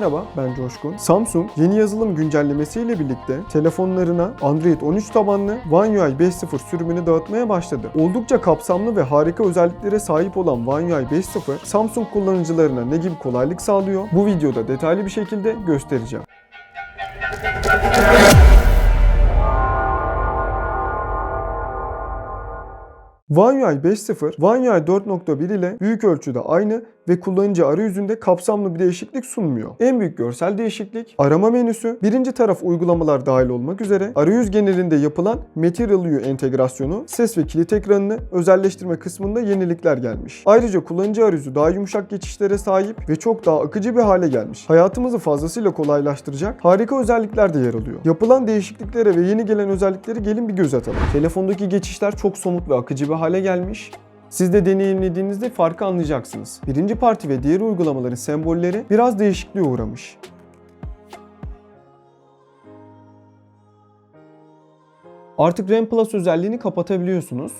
Merhaba, ben Coşkun. Samsung yeni yazılım güncellemesiyle birlikte telefonlarına Android 13 tabanlı One UI 5.0 sürümünü dağıtmaya başladı. Oldukça kapsamlı ve harika özelliklere sahip olan One UI 5.0 Samsung kullanıcılarına ne gibi kolaylık sağlıyor? Bu videoda detaylı bir şekilde göstereceğim. One UI 5.0, One UI 4.1 ile büyük ölçüde aynı ve kullanıcı arayüzünde kapsamlı bir değişiklik sunmuyor. En büyük görsel değişiklik arama menüsü, birinci taraf uygulamalar dahil olmak üzere arayüz genelinde yapılan Material View entegrasyonu, ses ve kilit ekranını özelleştirme kısmında yenilikler gelmiş. Ayrıca kullanıcı arayüzü daha yumuşak geçişlere sahip ve çok daha akıcı bir hale gelmiş. Hayatımızı fazlasıyla kolaylaştıracak harika özellikler de yer alıyor. Yapılan değişikliklere ve yeni gelen özellikleri gelin bir göz atalım. Telefondaki geçişler çok somut ve akıcı bir hale gelmiş. Siz de deneyimlediğinizde farkı anlayacaksınız. Birinci parti ve diğer uygulamaların sembolleri biraz değişikliğe uğramış. Artık RAM Plus özelliğini kapatabiliyorsunuz.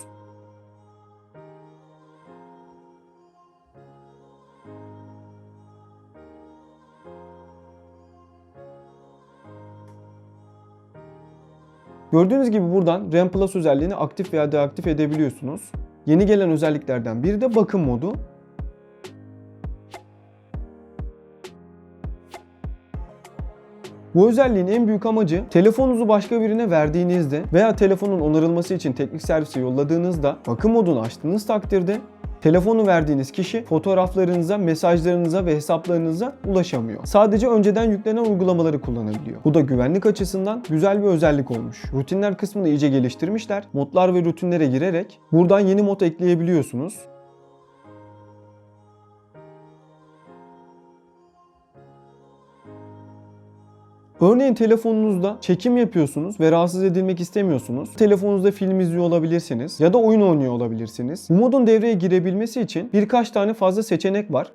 Gördüğünüz gibi buradan RAM Plus özelliğini aktif veya deaktif edebiliyorsunuz. Yeni gelen özelliklerden biri de bakım modu. Bu özelliğin en büyük amacı telefonunuzu başka birine verdiğinizde veya telefonun onarılması için teknik servise yolladığınızda bakım modunu açtığınız takdirde telefonu verdiğiniz kişi fotoğraflarınıza, mesajlarınıza ve hesaplarınıza ulaşamıyor. Sadece önceden yüklenen uygulamaları kullanabiliyor. Bu da güvenlik açısından güzel bir özellik olmuş. Rutinler kısmını iyice geliştirmişler. Modlar ve rutinlere girerek buradan yeni mod ekleyebiliyorsunuz. Örneğin telefonunuzda çekim yapıyorsunuz ve rahatsız edilmek istemiyorsunuz. Telefonunuzda film izliyor olabilirsiniz ya da oyun oynuyor olabilirsiniz. Bu modun devreye girebilmesi için birkaç tane fazla seçenek var.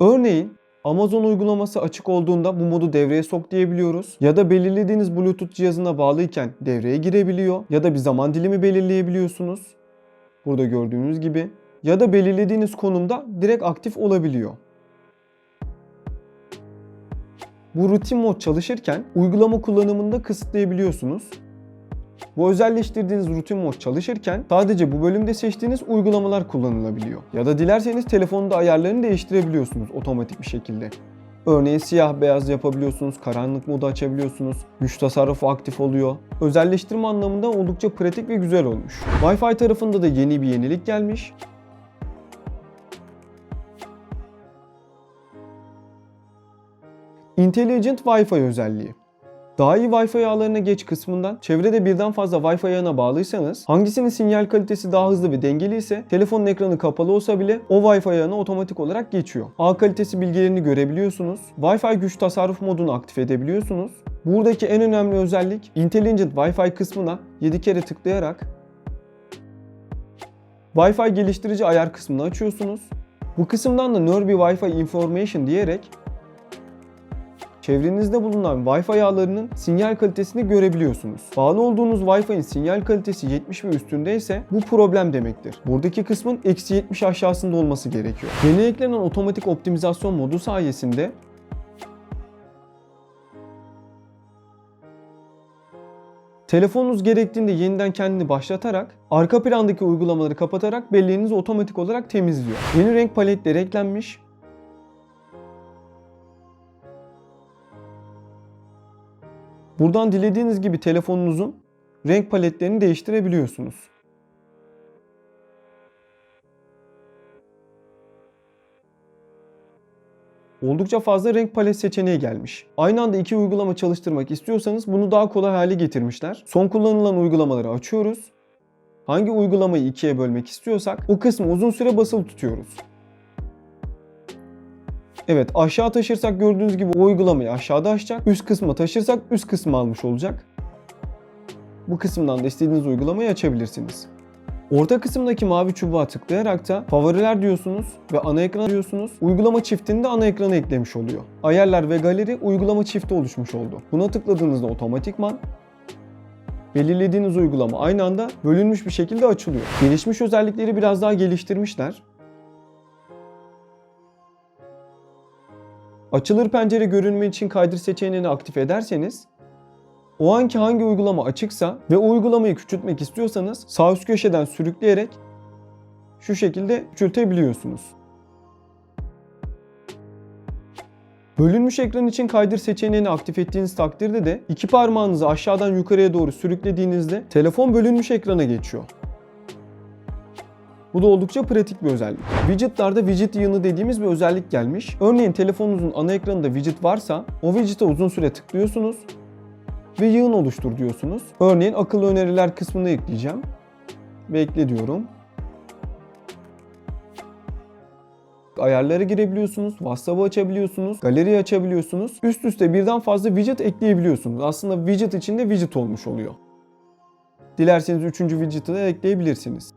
Örneğin Amazon uygulaması açık olduğunda bu modu devreye sok diyebiliyoruz. Ya da belirlediğiniz Bluetooth cihazına bağlıyken devreye girebiliyor. Ya da bir zaman dilimi belirleyebiliyorsunuz. Burada gördüğünüz gibi. Ya da belirlediğiniz konumda direkt aktif olabiliyor. Bu rutin mod çalışırken uygulama kullanımını da kısıtlayabiliyorsunuz. Bu özelleştirdiğiniz rutin mod çalışırken sadece bu bölümde seçtiğiniz uygulamalar kullanılabiliyor. Ya da dilerseniz telefonda ayarlarını değiştirebiliyorsunuz otomatik bir şekilde. Örneğin siyah beyaz yapabiliyorsunuz, karanlık modu açabiliyorsunuz, güç tasarrufu aktif oluyor. Özelleştirme anlamında oldukça pratik ve güzel olmuş. Wi-Fi tarafında da yeni bir yenilik gelmiş. Intelligent Wi-Fi özelliği. Daha iyi Wi-Fi ağlarına geç kısmından çevrede birden fazla Wi-Fi ağına bağlıysanız hangisinin sinyal kalitesi daha hızlı ve dengeli ise telefonun ekranı kapalı olsa bile o Wi-Fi ağına otomatik olarak geçiyor. Ağ kalitesi bilgilerini görebiliyorsunuz. Wi-Fi güç tasarruf modunu aktif edebiliyorsunuz. Buradaki en önemli özellik Intelligent Wi-Fi kısmına 7 kere tıklayarak Wi-Fi geliştirici ayar kısmını açıyorsunuz. Bu kısımdan da Nerby Wi-Fi Information diyerek çevrenizde bulunan Wi-Fi ağlarının sinyal kalitesini görebiliyorsunuz. Bağlı olduğunuz Wi-Fi'nin sinyal kalitesi 70 ve üstündeyse bu problem demektir. Buradaki kısmın eksi 70 aşağısında olması gerekiyor. Yeni eklenen otomatik optimizasyon modu sayesinde Telefonunuz gerektiğinde yeniden kendini başlatarak, arka plandaki uygulamaları kapatarak belleğinizi otomatik olarak temizliyor. Yeni renk paletleri eklenmiş. Buradan dilediğiniz gibi telefonunuzun renk paletlerini değiştirebiliyorsunuz. Oldukça fazla renk palet seçeneği gelmiş. Aynı anda iki uygulama çalıştırmak istiyorsanız bunu daha kolay hale getirmişler. Son kullanılan uygulamaları açıyoruz. Hangi uygulamayı ikiye bölmek istiyorsak o kısmı uzun süre basılı tutuyoruz. Evet aşağı taşırsak gördüğünüz gibi o uygulamayı aşağıda açacak. Üst kısma taşırsak üst kısmı almış olacak. Bu kısımdan da istediğiniz uygulamayı açabilirsiniz. Orta kısımdaki mavi çubuğa tıklayarak da favoriler diyorsunuz ve ana ekran diyorsunuz. Uygulama çiftini de ana ekrana eklemiş oluyor. Ayarlar ve galeri uygulama çifti oluşmuş oldu. Buna tıkladığınızda otomatikman belirlediğiniz uygulama aynı anda bölünmüş bir şekilde açılıyor. Gelişmiş özellikleri biraz daha geliştirmişler. Açılır pencere görünümü için kaydır seçeneğini aktif ederseniz o anki hangi uygulama açıksa ve o uygulamayı küçültmek istiyorsanız sağ üst köşeden sürükleyerek şu şekilde küçültebiliyorsunuz. Bölünmüş ekran için kaydır seçeneğini aktif ettiğiniz takdirde de iki parmağınızı aşağıdan yukarıya doğru sürüklediğinizde telefon bölünmüş ekrana geçiyor. Bu da oldukça pratik bir özellik. Widget'larda widget yığını dediğimiz bir özellik gelmiş. Örneğin telefonunuzun ana ekranında widget varsa o widget'e uzun süre tıklıyorsunuz ve yığın oluştur diyorsunuz. Örneğin akıllı öneriler kısmına ekleyeceğim. Ve ekle diyorum. Ayarlara girebiliyorsunuz, WhatsApp'ı açabiliyorsunuz, galeriyi açabiliyorsunuz. Üst üste birden fazla widget ekleyebiliyorsunuz. Aslında widget içinde widget olmuş oluyor. Dilerseniz üçüncü widget'ı da ekleyebilirsiniz.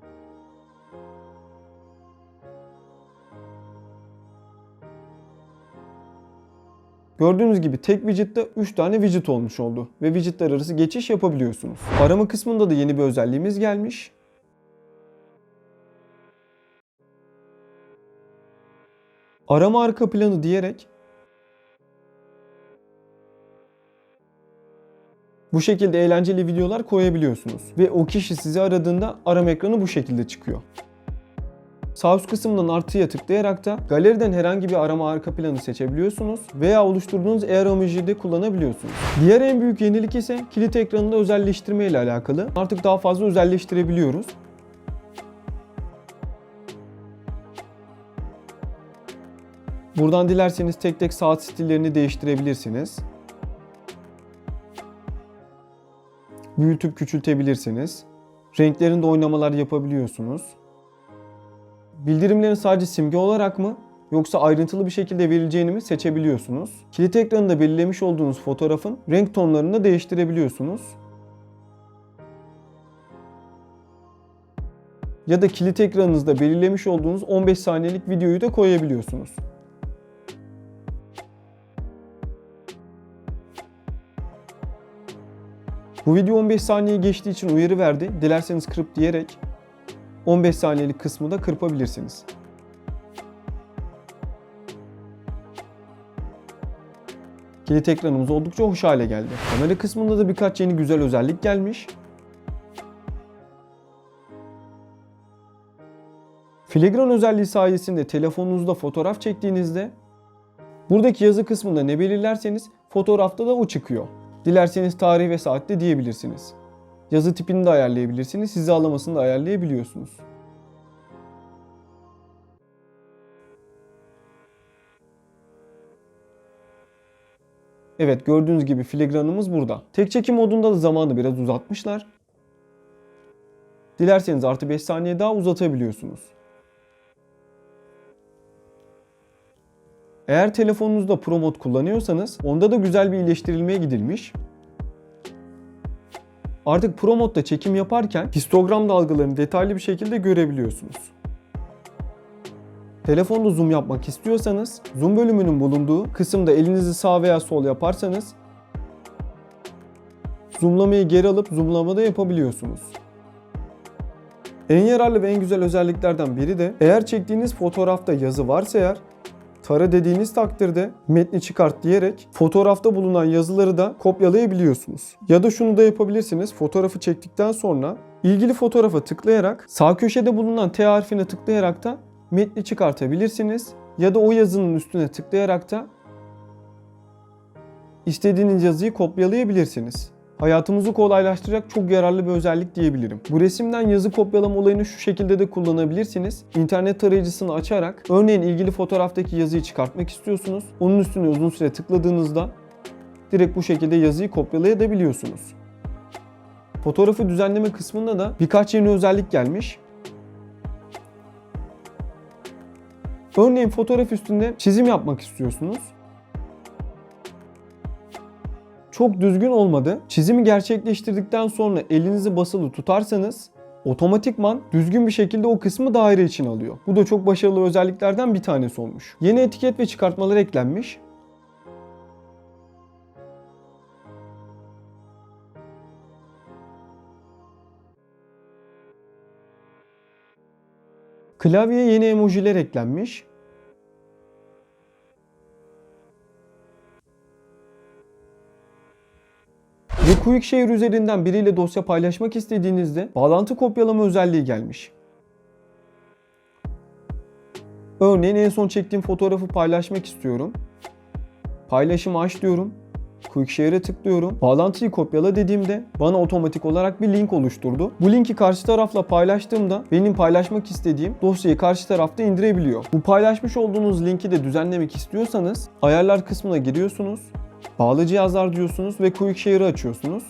Gördüğünüz gibi tek widget'te 3 tane widget olmuş oldu ve widgetler arası geçiş yapabiliyorsunuz. Arama kısmında da yeni bir özelliğimiz gelmiş. Arama arka planı diyerek bu şekilde eğlenceli videolar koyabiliyorsunuz ve o kişi sizi aradığında arama ekranı bu şekilde çıkıyor. Sağ üst kısımdan artıya tıklayarak da galeriden herhangi bir arama arka planı seçebiliyorsunuz veya oluşturduğunuz AR de kullanabiliyorsunuz. Diğer en büyük yenilik ise kilit ekranında özelleştirme ile alakalı. Artık daha fazla özelleştirebiliyoruz. Buradan dilerseniz tek tek saat stillerini değiştirebilirsiniz. Büyütüp küçültebilirsiniz. Renklerinde oynamalar yapabiliyorsunuz. Bildirimlerin sadece simge olarak mı yoksa ayrıntılı bir şekilde verileceğini mi seçebiliyorsunuz. Kilit ekranında belirlemiş olduğunuz fotoğrafın renk tonlarını da değiştirebiliyorsunuz. Ya da kilit ekranınızda belirlemiş olduğunuz 15 saniyelik videoyu da koyabiliyorsunuz. Bu video 15 saniye geçtiği için uyarı verdi. Dilerseniz kırıp diyerek 15 saniyelik kısmı da kırpabilirsiniz. Kilit ekranımız oldukça hoş hale geldi. Kamera kısmında da birkaç yeni güzel özellik gelmiş. Filigran özelliği sayesinde telefonunuzda fotoğraf çektiğinizde buradaki yazı kısmında ne belirlerseniz fotoğrafta da o çıkıyor. Dilerseniz tarih ve saatte diyebilirsiniz. Yazı tipini de ayarlayabilirsiniz, hizalamasını da ayarlayabiliyorsunuz. Evet gördüğünüz gibi filigranımız burada. Tek çekim modunda da zamanı biraz uzatmışlar. Dilerseniz artı 5 saniye daha uzatabiliyorsunuz. Eğer telefonunuzda Pro Mod kullanıyorsanız onda da güzel bir iyileştirilmeye gidilmiş. Artık Pro Mod'da çekim yaparken histogram dalgalarını detaylı bir şekilde görebiliyorsunuz. Telefonda zoom yapmak istiyorsanız zoom bölümünün bulunduğu kısımda elinizi sağ veya sol yaparsanız zoomlamayı geri alıp zoomlama da yapabiliyorsunuz. En yararlı ve en güzel özelliklerden biri de eğer çektiğiniz fotoğrafta yazı varsa eğer tara dediğiniz takdirde metni çıkart diyerek fotoğrafta bulunan yazıları da kopyalayabiliyorsunuz. Ya da şunu da yapabilirsiniz. Fotoğrafı çektikten sonra ilgili fotoğrafa tıklayarak sağ köşede bulunan T harfine tıklayarak da metni çıkartabilirsiniz. Ya da o yazının üstüne tıklayarak da istediğiniz yazıyı kopyalayabilirsiniz. Hayatımızı kolaylaştıracak çok yararlı bir özellik diyebilirim. Bu resimden yazı kopyalama olayını şu şekilde de kullanabilirsiniz. İnternet tarayıcısını açarak örneğin ilgili fotoğraftaki yazıyı çıkartmak istiyorsunuz. Onun üstüne uzun süre tıkladığınızda direkt bu şekilde yazıyı kopyalayabiliyorsunuz. Fotoğrafı düzenleme kısmında da birkaç yeni özellik gelmiş. Örneğin fotoğraf üstünde çizim yapmak istiyorsunuz. Çok düzgün olmadı. Çizimi gerçekleştirdikten sonra elinizi basılı tutarsanız otomatikman düzgün bir şekilde o kısmı daire için alıyor. Bu da çok başarılı özelliklerden bir tanesi olmuş. Yeni etiket ve çıkartmalar eklenmiş. Klavyeye yeni emojiler eklenmiş. Quickshare üzerinden biriyle dosya paylaşmak istediğinizde bağlantı kopyalama özelliği gelmiş. Örneğin en son çektiğim fotoğrafı paylaşmak istiyorum. Paylaşımı aç diyorum. Quickshare'e tıklıyorum. Bağlantıyı kopyala dediğimde bana otomatik olarak bir link oluşturdu. Bu linki karşı tarafla paylaştığımda benim paylaşmak istediğim dosyayı karşı tarafta indirebiliyor. Bu paylaşmış olduğunuz linki de düzenlemek istiyorsanız ayarlar kısmına giriyorsunuz. Bağlı cihazlar diyorsunuz ve Quickshare'ı açıyorsunuz.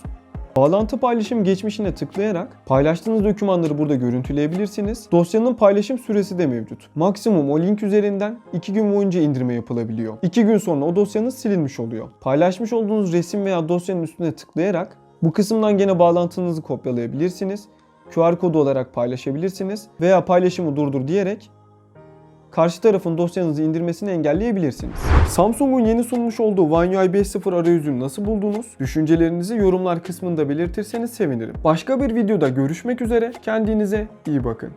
Bağlantı paylaşım geçmişine tıklayarak paylaştığınız dokümanları burada görüntüleyebilirsiniz. Dosyanın paylaşım süresi de mevcut. Maksimum o link üzerinden 2 gün boyunca indirme yapılabiliyor. 2 gün sonra o dosyanız silinmiş oluyor. Paylaşmış olduğunuz resim veya dosyanın üstüne tıklayarak bu kısımdan gene bağlantınızı kopyalayabilirsiniz. QR kodu olarak paylaşabilirsiniz veya paylaşımı durdur diyerek karşı tarafın dosyanızı indirmesini engelleyebilirsiniz. Samsung'un yeni sunmuş olduğu One UI 5.0 arayüzünü nasıl buldunuz? Düşüncelerinizi yorumlar kısmında belirtirseniz sevinirim. Başka bir videoda görüşmek üzere. Kendinize iyi bakın.